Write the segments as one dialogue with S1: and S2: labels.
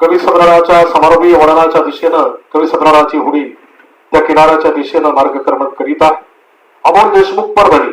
S1: कवी संग्रहाच्या समारोपी वळणाच्या दिशेनं कवी संग्रहाची हुडी त्या किनाऱ्याच्या दिशेनं मार्गक्रमण करीत आहे. अमोल देशमुख परभणी.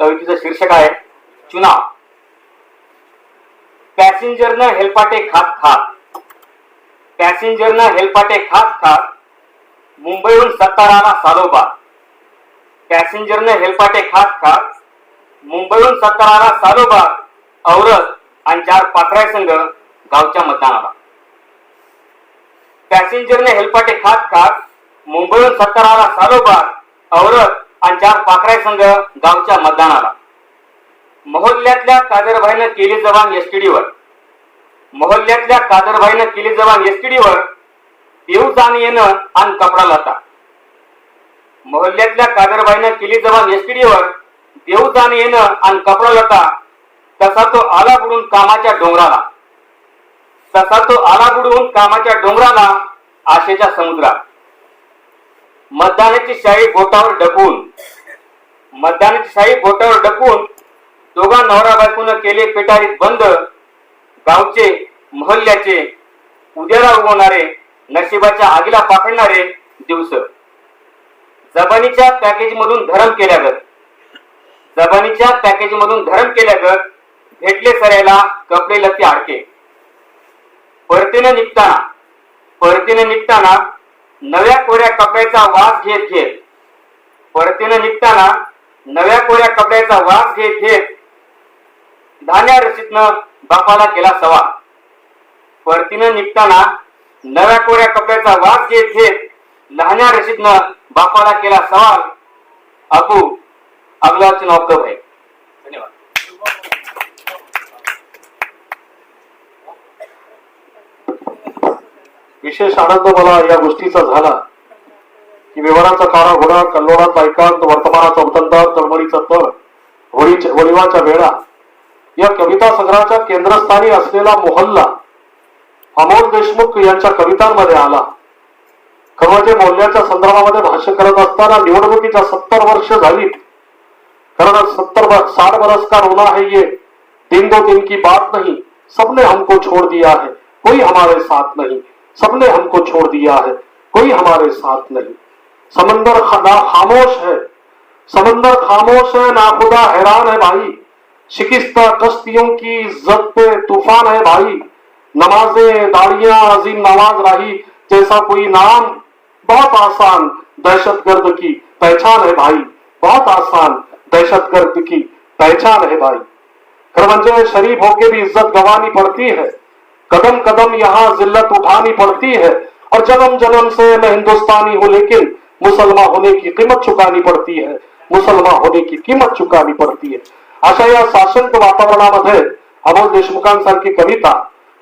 S2: कवितेचं शीर्षक आहे चुनाव पॅसेंजरनं हेलपाटे खात खात. पॅसेंजरनं हेलपाटे खात खा मुंबईहून सत्ताराला सालोबा पॅसेंजरनं हेलपाटे खात खास मुंबईहून सत्ताराला सालोबा औरत आणि चार पाखराय संघ गावच्या मतदानाला पॅसेंजरने हेलपाटे खात खात मुंबईहून सत्ताराला सालोबार औरत आणि चार पाखराय संघ गावच्या मतदानाला मोहल्ल्यातल्या कादरभाईनं केली जवान एसटीडीवर. मोहल्ल्यातल्या कादरभाईनं केली जवान एसटीडीवर येऊ जाण येणं आणि कपडा लता. मोहल्ल्यातल्या कादरबाईनं केली जवान एसटीडीवर देऊ जाण येणं आणि कपडा लता तसा तो आला बुडून कामाच्या डोंगराला. तसा तो आला बुडून कामाच्या डोंगराला आशेच्या समुद्रात. मतदानाची शाही बोटावर डकवून मतदानाची शाही बोटावर डकवून दोघा नवरा बायकोनं केले पेटारीत बंद गावचे महल्ल्याचे उद्याला उगवणारे नशिबाच्या आगीला पाखडणारे दिवस. जबानीच्या पॅकेज मधून धरम केल्यागत. जबानीच्या पॅकेज मधून धरम केल्यागत भेटले सरायला कपडे लती आडके. परतीने निघताना परतीने निघताना नव्या कोऱ्या कपड्याचा वास घेत घेत. परतीने निघताना नव्या कोऱ्या कपड्याचा वास घेत घेत धान्या रशीतनं बापाला केला सवाल परतीनं निघताना नव्या कोऱ्या कपड्याचा वास घेत घेत लहान्या रशीदनं बापाला केला सवाल. अबू अगला चुनाव कब है धन्यवाद.
S1: विशेष आनंद मला या गोष्टीचा झाला की विवराचा काळा घोडा कल्लोळाचा ऐकांत वर्तमानाचा उतंता तळमळीचा तळ होळीच्या होळीवाच्या वेळा या कविता संग्रहाच्या केंद्रस्थानी असलेला मोहल्ला अमोल देशमुख यांच्या कवितांमध्ये आला. खरं म्हणजे मोहल्ल्याच्या संदर्भामध्ये भाष्य करत असताना निवडणुकीच्या सत्तर वर्ष झाली कारण सत्तर साठ बरस का रोना है ये दिन दो दिन की बात नहीं. सबने हमको छोड़ दिया है. कोई हमारे साथ नहीं. सबने हमको छोड़ दिया है. कोई हमारे साथ नहीं. समंदर खामोश है. समंदर खामोश है ना खुदा हैरान है भाई. शिकिस्ता कश्तियों की इज़्ज़त पे तूफ़ान है भाई। नमाजें दाड़ियाँ अजीम नवाज़ राही, जैसा कोई नाम। बहुत आसान दहशत गर्द की पहचान है भाई। बहुत आसान दहशत गर्द की पहचान है भाई। खरं म्हणजे शरीफ होके भी इज़्ज़त गंवानी पड़ती है। कदम कदम यहाँ जिल्लत उठानी पड़ती है। और जन्म जन्म से मैं हिंदुस्तानी हूँ, लेकिन मुसलमान होने की कीमत चुकानी पड़ती है। मुसलमान होने की कीमत चुकानी पड़ती है। अशा या साशंक वातावरणामध्ये अमोल देशमुखांसारखी कविता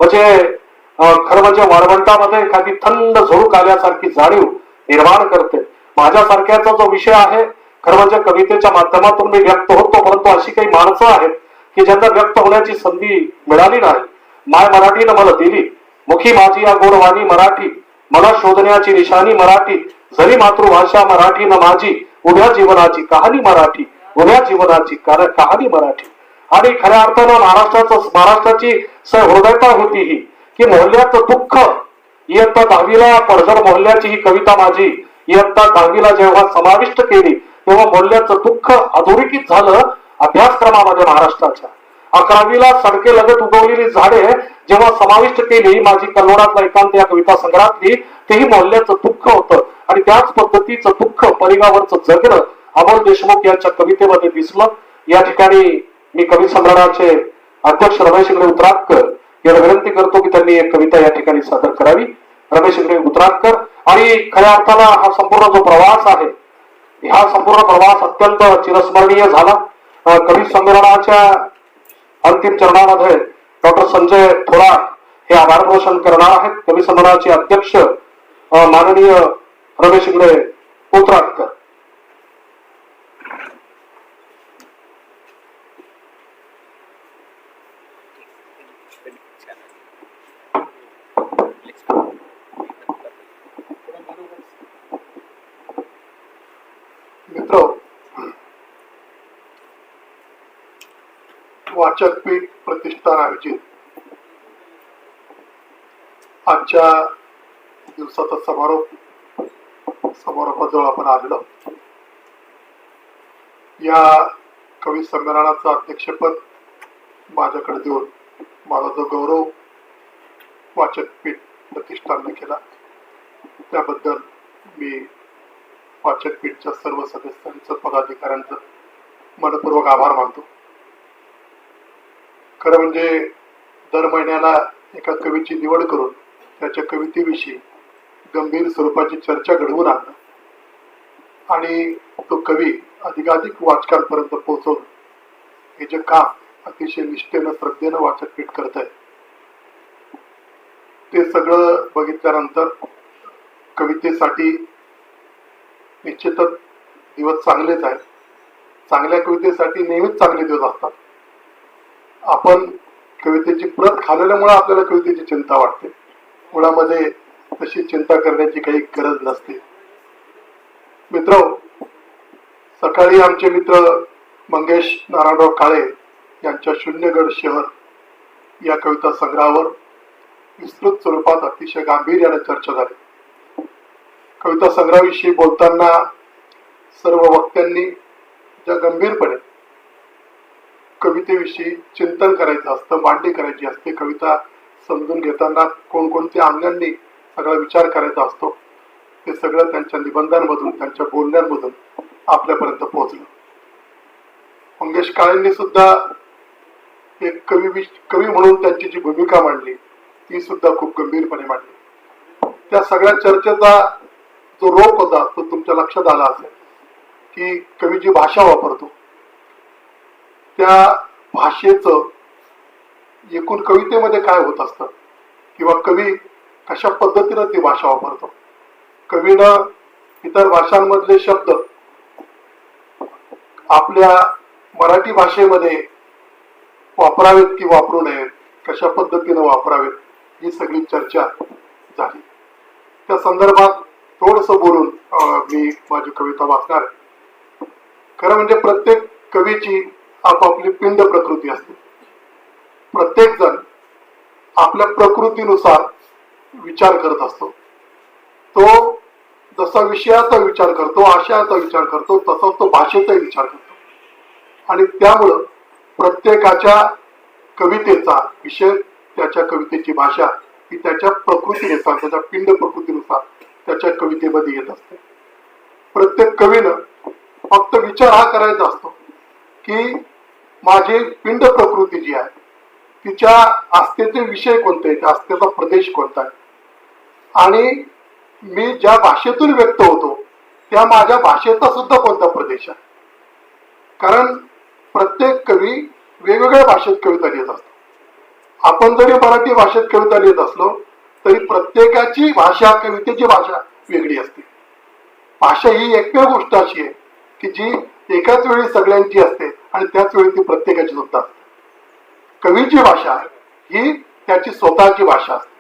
S1: म्हणजे खरं म्हणजे वाळवंटामध्ये एखादी थंड झोळूक आल्यासारखी जाणीव निर्माण करते. माझ्यासारख्याचा जो विषय आहे खरं म्हणजे कवितेच्या माध्यमातून मी व्यक्त होतो परंतु अशी काही माणसं आहेत की ज्यांना व्यक्त होण्याची संधी मिळाली नाही. माय मराठीनं मला दिली. मुखी माझी या गोडवाणी मराठी मला शोधण्याची निशाणी मराठी जरी मातृभाषा मराठी न माझी उभ्या जीवनाची कहाणी मराठी उभ्या जीवनाची कारण कहाणी मराठी. आणि खऱ्या अर्थानं महाराष्ट्राचं महाराष्ट्राची सहृदयता होती ही की मोहल्ल्याचं दुःख इयत्ता दहावीला पडझड मोहल्ल्याची ही कविता माझी इयत्ता दहावीला जेव्हा समाविष्ट केली तेव्हा मोहल्ल्याचं दुःख अधोरेखित झालं अभ्यासक्रमामध्ये महाराष्ट्राच्या. अकरावीला सडके लगत उगवलेली झाडे जेव्हा समाविष्ट केली माझी कल्लोडातला एकांत या कविता संग्रहातली तेही मोहल्ल्याचं दुःख होतं. आणि त्याच पद्धतीचं दुःख परिगावरचं जगणं अमोल देशमुख यांच्या कवितेमध्ये दिसलं. या ठिकाणी मी कवी संग्रहाचे अध्यक्ष रमेश इंगळे उतराटकर याला विनंती करतो की त्यांनी एक कविता या ठिकाणी सादर करावी. रमेश इंगळे उतराटकर. आणि खऱ्या अर्थाला हा संपूर्ण जो प्रवास आहे हा संपूर्ण प्रवास अत्यंत चिरस्मरणीय झाला. कवी संमेलनाच्या अंतिम चरणामध्ये डॉक्टर संजय थोरात हे आभार प्रदर्शन करणार आहेत. कवी संमेलनाचे अध्यक्ष माननीय रमेश इंगळे मित्र
S3: वाचक पीठ प्रतिष्ठान आयोजित आजच्या दिवसाचा समारोप समारोपाजवळ आपण आलेलो या कवी संमेलनाचं अध्यक्षपद माझ्याकडे देऊन माझा जो गौरव वाचक पीठ प्रतिष्ठानने केला त्याबद्दल मी वाचकपीठच्या सर्व सदस्यांचं पदाधिकाऱ्यांचं मनपूर्वक आभार मानतो. खरं म्हणजे दर महिन्याला एका कवीची निवड करून त्याच्या कवितेविषयी गंभीर स्वरूपाची चर्चा घडवून आणणं आणि तो कवी अधिकाधिक वाचकांपर्यंत पोहोचवणं हे जे काम अतिशय निष्ठेनं श्रद्धेनं वाचकपीठ करत आहे ते सगळं बघितल्यानंतर कवितेसाठी निश्चितच दिवस चांगलेच आहेत. चांगल्या कवितेसाठी नेहमीच चांगले दिवस असतात. आपण कवितेची प्रत खाल्ल्यामुळे आपल्याला कवितेची चिंता वाटते. मुळामध्ये तशी चिंता करण्याची काही गरज नसते. मित्र सकाळी आमचे मित्र मंगेश नारायणराव काळे यांच्या शून्यगड शहर या कविता संग्रहावर विस्तृत स्वरूपात अतिशय गांभीर्याने चर्चा झाली. कविता संग्रहाविषयी बोलताना सर्व वक्त्यांनी ज्या गंभीरपणे कवितेविषयी चिंतन करायचं असतं मांडणी करायची असते कविता समजून घेताना कोणकोणत्या अंगांनी सगळा विचार करायचा असतो ते सगळं त्यांच्या निबंधांमधून त्यांच्या बोलण्यांमधून आपल्यापर्यंत पोहोचलं. मंगेश काळेंनी सुद्धा एक कवी कवी म्हणून त्यांची जी भूमिका मांडली ती सुद्धा खूप गंभीरपणे मांडली. त्या सगळ्या चर्चेचा जो रोप होता तो तुमच्या लक्षात आला असेल की कवी जी भाषा वापरतो त्या भाषेचं एकूण कवितेमध्ये काय होत असतं? किंवा कवी कशा पद्धतीनं ती भाषा वापरतो? कवीनं इतर भाषांमधले शब्द आपल्या मराठी भाषेमध्ये वापरावेत की वापरू नयेत? कशा पद्धतीनं वापरावेत? ही सगळी चर्चा झाली. त्या संदर्भात थोडस बोलून मी माझी कविता वाचणार आहे. खरं म्हणजे प्रत्येक कवीची आपापली पिंड प्रकृती असते. प्रत्येक जण आपल्या प्रकृतीनुसार विचार करत असतो. तो जसा विषयाचा विचार करतो आशयाचा विचार करतो तसा तो भाषेचाही विचार करतो. आणि त्यामुळं प्रत्येकाच्या कवितेचा विषय त्याच्या कवितेची भाषा ही त्याच्या प्रकृतीनुसार त्याच्या पिंड प्रकृतीनुसार त्याच्या कवितेमध्ये येत असते. प्रत्येक कवीनं फक्त विचार हा करायचा असतो की माझी पिंड प्रकृती जी आहे तिच्या आस्थेचे विषय कोणते आहेत आस्थेचा प्रदेश कोणता आहे? आणि मी ज्या भाषेतून व्यक्त होतो त्या माझ्या भाषेचा सुद्धा कोणता प्रदेश आहे? कारण प्रत्येक कवी वेगवेगळ्या भाषेत कविता लिहित असतो. आपण जरी मराठी भाषेत कविता लिहित असलो तरी प्रत्येकाची भाषा कवितेची भाषा वेगळी असते. भाषा ही एकमेव गोष्ट अशी आहे की जी एकाच वेळी सगळ्यांची असते आणि त्याच वेळी ती प्रत्येकाची सुद्धा असते. कवीची भाषा ही त्याची स्वतःची भाषा असते.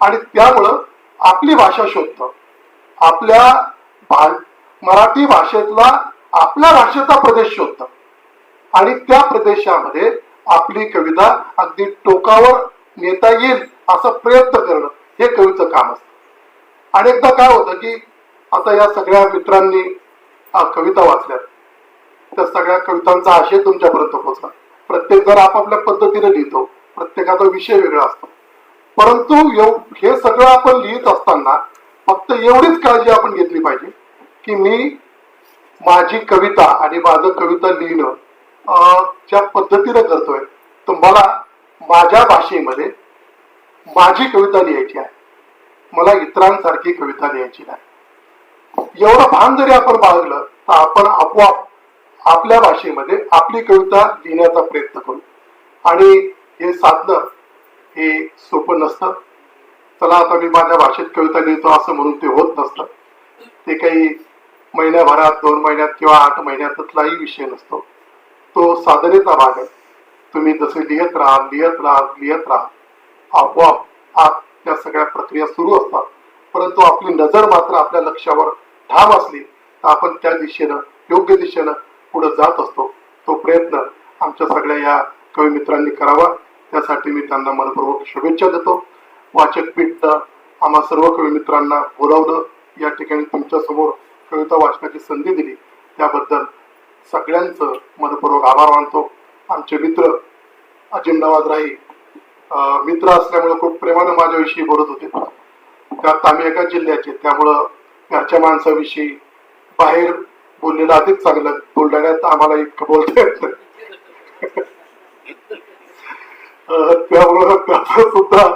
S3: आणि त्यामुळं आपली भाषा शोधतं आपल्या भा मराठी भाषेतला आपल्या भाषेचा प्रदेश शोधतं आणि त्या प्रदेशामध्ये आपली कविता अगदी टोकावर नेता येईल असा प्रयत्न करणं हे कवीचं काम असतं. अनेकदा काय होतं की आता या सगळ्या मित्रांनी कविता वाचल्यात. त्या सगळ्या कवितांचा आशय तुमच्यापर्यंत पोहोचला. प्रत्येक जर आपापल्या पद्धतीने लिहितो प्रत्येकाचा विषय वेगळा असतो. परंतु हे सगळं आपण लिहित असताना फक्त एवढीच काळजी आपण घेतली पाहिजे की मी माझी कविता आणि माझं कविता लिहिणं ज्या पद्धतीने करतोय तर मला माझ्या भाषेमध्ये माझी कविता लिहायची आहे. मला इतरांसारखी कविता लिहायची नाही. एवढं भान जरी आपण बाळगलं तर आपण आपोआप आपल्या भाषेमध्ये आपली कविता लिहिण्याचा प्रयत्न करू. आणि हे साधणं हे सोपं नसतं. चला आता मी माझ्या भाषेत कविता लिहितो असं म्हणून ते होत नसतं. ते काही महिन्याभरात दोन महिन्यात किंवा आठ महिन्यातलाही विषय नसतो. तो साधनेचा भाग आहे. तुम्ही जसे लिहित राहा लिहित राहा लिहित राहा आपोआप आत त्या सगळ्या प्रक्रिया सुरू असतात. परंतु आपली नजर मात्र आपल्या लक्ष्यावर ठाम असली तर आपण त्या दिशेनं योग्य दिशेनं पुढे जात असतो. तो प्रयत्न आमच्या सगळ्या या कवी मित्रांनी करावा. त्यासाठी मी त्यांना मनपूर्वक शुभेच्छा देतो. वाचक पीठ आम्हा सर्व कवी मित्रांना बोलावलं. या ठिकाणी तुमच्यासमोर कविता वाचनाची संधी दिली. त्याबद्दल सगळ्यांचं मनपूर्वक आभार मानतो. आमचे मित्र अजिंदाबाद राही अं, मित्र असल्यामुळे खूप प्रेमानं माझ्याविषयी बोलत होते. त्यात आम्ही एका जिल्ह्याचे त्यामुळं घरच्या माणसाविषयी बाहेर बोललेलं अधिक चांगलं. बुलढाण्यात आम्हाला इतकं बोलता येत त्यामुळं त्याचा सुद्धा